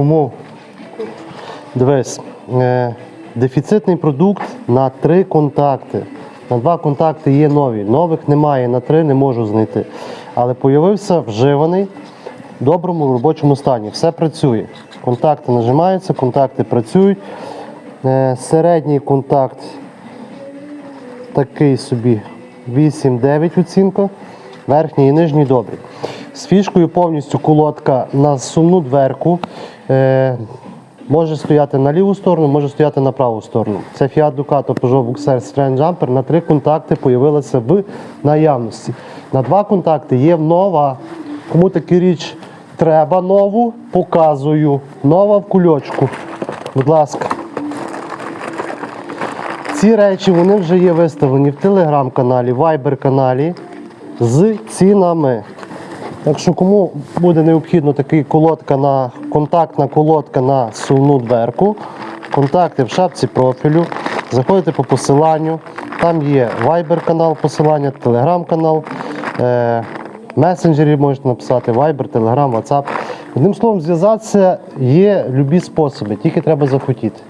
кому дивись, е, дефіцитний продукт на три контакти. На два контакти є нові. Нових немає, на три не можу знайти. Але появився вживаний в доброму робочому стані. Все працює. Контакти нажимаються, контакти працюють. Е, Середній контакт такий собі 8-9 оцінка. Верхній і нижній добрий. З фішкою повністю колодка на сумну дверку. Е, може стояти на ліву сторону, може стояти на праву сторону. Це Fiat Ducato Peugeot Boxer Strange Jumper. На три контакти появилася в наявності. На два контакти є нова. Кому таку річ треба нову, показую. Нова в кульочку. Будь ласка. Ці речі вони вже є виставлені в телеграм-каналі, вайбер-каналі з цінами. Так що кому буде необхідно такий колодка на контактна колодка на сувну дверку, контакти в шапці профілю, заходите по посиланню. Там є Viber канал посилання, Telegram канал, е, месенджері можете написати, Viber, Telegram, WhatsApp. Одним словом, зв'язатися є любі способи, тільки треба захотіти.